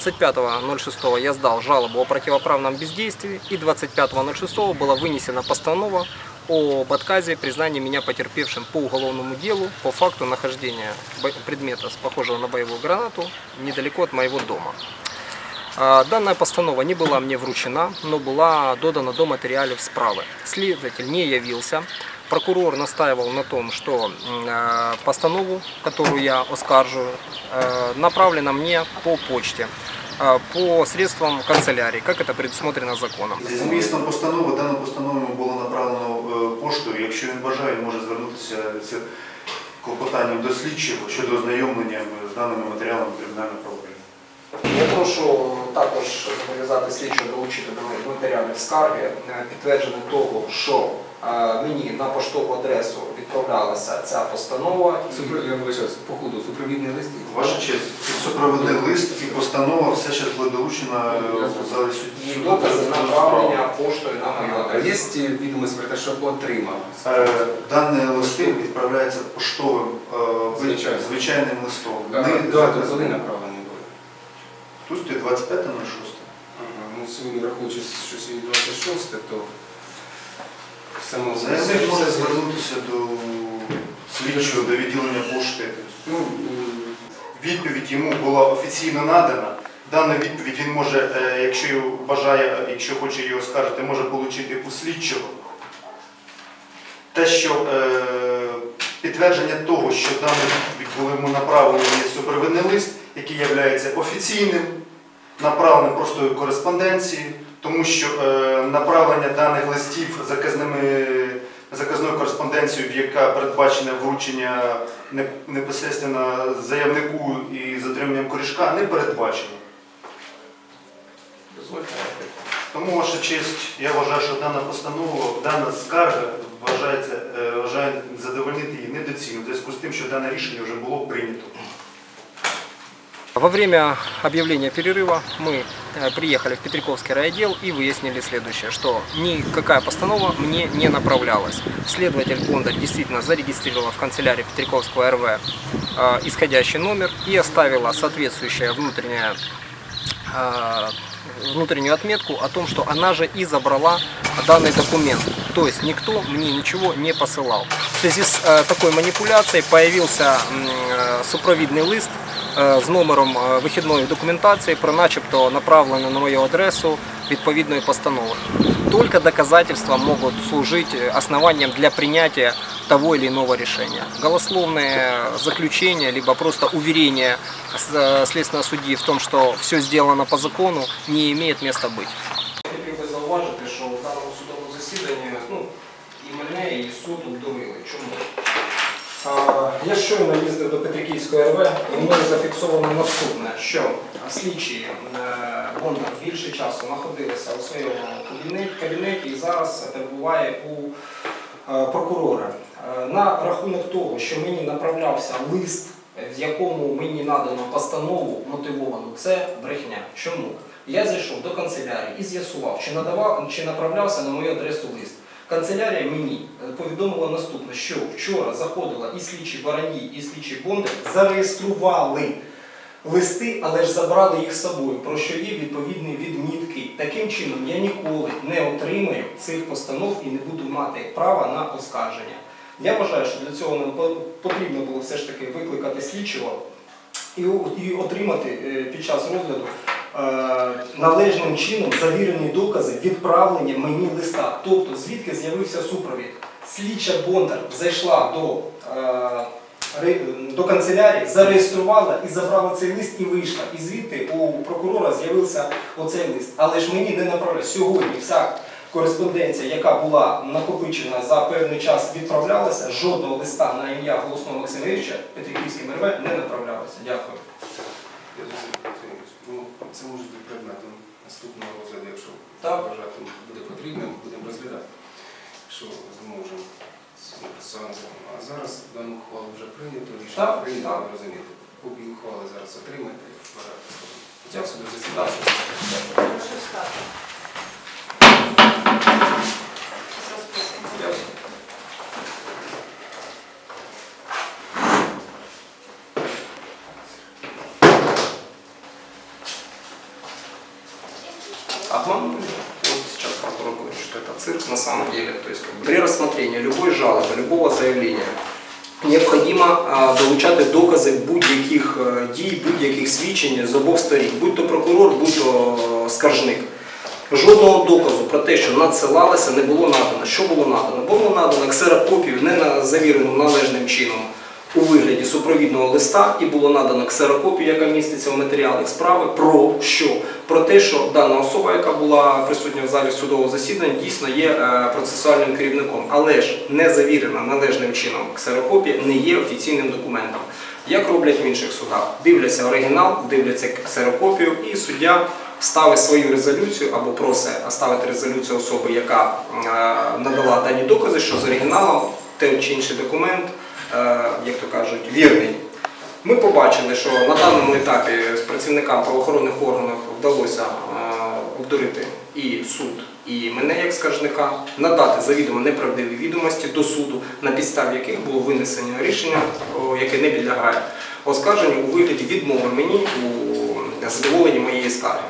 25.06 я сдал жалобу о противоправном бездействии и 25.06 была вынесена постанова об отказе признания меня потерпевшим по уголовному делу по факту нахождения предмета, похожего на боевую гранату, недалеко от моего дома. А, Данная постанова не была мне вручена, но была додана до материалов справы. Следователь не явился. Прокурор настаивал на том, что м, э, постанову, которую я оскарживаю, э, направлена мне по почте, э, по средствам канцелярии, как это предусмотрено законом. Зі змістом постанови, дана постанова йому було направлено е, поштою. Якщо він бажає, він може звернутися з клопотанням до слідчого щодо ознайомлення з даними матеріалами кримінального правопорядку. Я прошу також зобов'язати слідчого долучити до матеріалів скарги е, підтвердження того, що е, мені на поштову адресу відправлялася ця постанова. Я вибачаюсь, по ходу супровідний лист. Ваша честь, супровідний лист і постанова все ще буде долучена е, в залі І докази направлення поштою на мою А є адресу. відомості про те, що отримав? Дані листи відправляються поштовим звичайним листом. А, Не Дати заказним. коли направлені були? Тут стоїть 25.06. Ага, Ну, сьогодні враховуючи, що сьогодні 26, то саме Заявник може звернутися до слідчого, до відділення пошти. Ну, Відповідь йому була офіційно надана. Дану відповідь він може, е, якщо бажає, е, якщо хоче її оскаржити, може отримати у слідчого. Те, що е, підтвердження того, що дану відповідь було йому направлено є супровідний лист, який є офіційним, направлений простою кореспонденцією, тому що е, направлення даних листів заказними, заказною кореспонденцією, яка передбачена вручення не- непосередньо заявнику і з отриманням корішка, не передбачено. Тому, ваша честь, я вважаю, що дана постанова, дана скарга вважається, е, вважає задовольнити її недоцільно, в зв'язку з тим, що дане рішення вже було прийнято. Во время объявления перерыва мы э, приехали в Петриковский райотдел и выяснили следующее, что никакая постанова мне не направлялась. Следователь Бондарь действительно зарегистрировала в канцелярии Петриковского РВ э, исходящий номер и оставила соответствующее внутреннее э, внутреннюю отметку о том, что она же и забрала данный документ. То есть никто мне ничего не посылал. В связи с такой манипуляцией появился м, супровідний лист з номером е, вихідної документації про начебто направлену на мою адресу відповідної постанови. Только доказательства могут служить э, основанием для принятия того или иного решения. Голословные заключения, либо просто уверение с- э, следственного судьи в том, что все сделано по закону, не имеет места быть. Я щойно їздив до Петриківської РВ і мною зафіксовано наступне, що слідчі е, Бондар більше часу знаходилися у своєму кабінеті, кабінеті і зараз перебуває у е, прокурора. Е, На рахунок того, що мені направлявся лист, в якому мені надано постанову мотивовану, це брехня. Чому? Я зайшов до канцелярії і з'ясував, чи надавав, чи направлявся на мою адресу лист. Канцелярія мені е, повідомила наступне, що вчора заходила і слідчі Бараній, і слідчі Бондар, зареєстрували листи, але ж забрали їх з собою, про що є відповідні відмітки. Таким чином я ніколи не отримаю цих постанов і не буду мати права на оскарження. Я вважаю, що для цього нам потрібно було все ж таки викликати слідчого і, отримати е, під час розгляду належним чином завірені докази відправлення мені листа. Тобто, звідки з'явився супровід. Слідча Бондар зайшла до, е, до канцелярії, зареєструвала і забрала цей лист і вийшла. І звідти у прокурора з'явився оцей лист. Але ж мені не направляли. Сьогодні вся кореспонденція, яка була накопичена за певний час, відправлялася. Жодного листа на ім'я Голосного Максимовича Петриківським РВ не направлялося. Дякую. я зрозумів, Олексій Ігорович. Ну, це може бути предметом наступного розгляду, Так. вважати буде потрібно, будемо розглядати, якщо зможемо. А зараз дану ухвалу вже прийнято, рішення прийнято, розумієте. Копію ухвали зараз отримаєте, вважати. Дякую. Дякую. Судове засідання. Прошу стати. Розписуємо. Дякую обманули. Вот сейчас прокурор говорит, что это цирк на самом деле. То есть как бы, при рассмотрении любой жалобы, любого заявления необхідно а, долучати докази будь-яких е, дій, будь-яких свідчень з обох сторін, будь то прокурор, будь то е, скаржник. Жодного доказу про те, що надсилалося, не було надано. Що було надано? Було надано ксерокопію, не на- завірену належним чином у вигляді супровідного листа, і було надано ксерокопію, яка міститься в матеріалах справи, про що? Про те, що дана особа, яка була присутня в залі судового засідання, дійсно є е, процесуальним керівником. Але ж не завірена належним чином ксерокопія не є офіційним документом. Як роблять в інших судах? Дивляться оригінал, дивляться ксерокопію, і суддя ставить свою резолюцію або просить ставити резолюцію особи, яка е, надала дані докази, що з оригіналом той чи інший документ, як то кажуть, вірний. Ми побачили, що на даному етапі з працівникам правоохоронних органів вдалося е, обдурити і суд, і мене як скаржника, надати завідомо неправдиві відомості до суду, на підставі яких було винесено рішення, яке не підлягає оскарженню у вигляді відмови мені у задоволенні моєї скарги.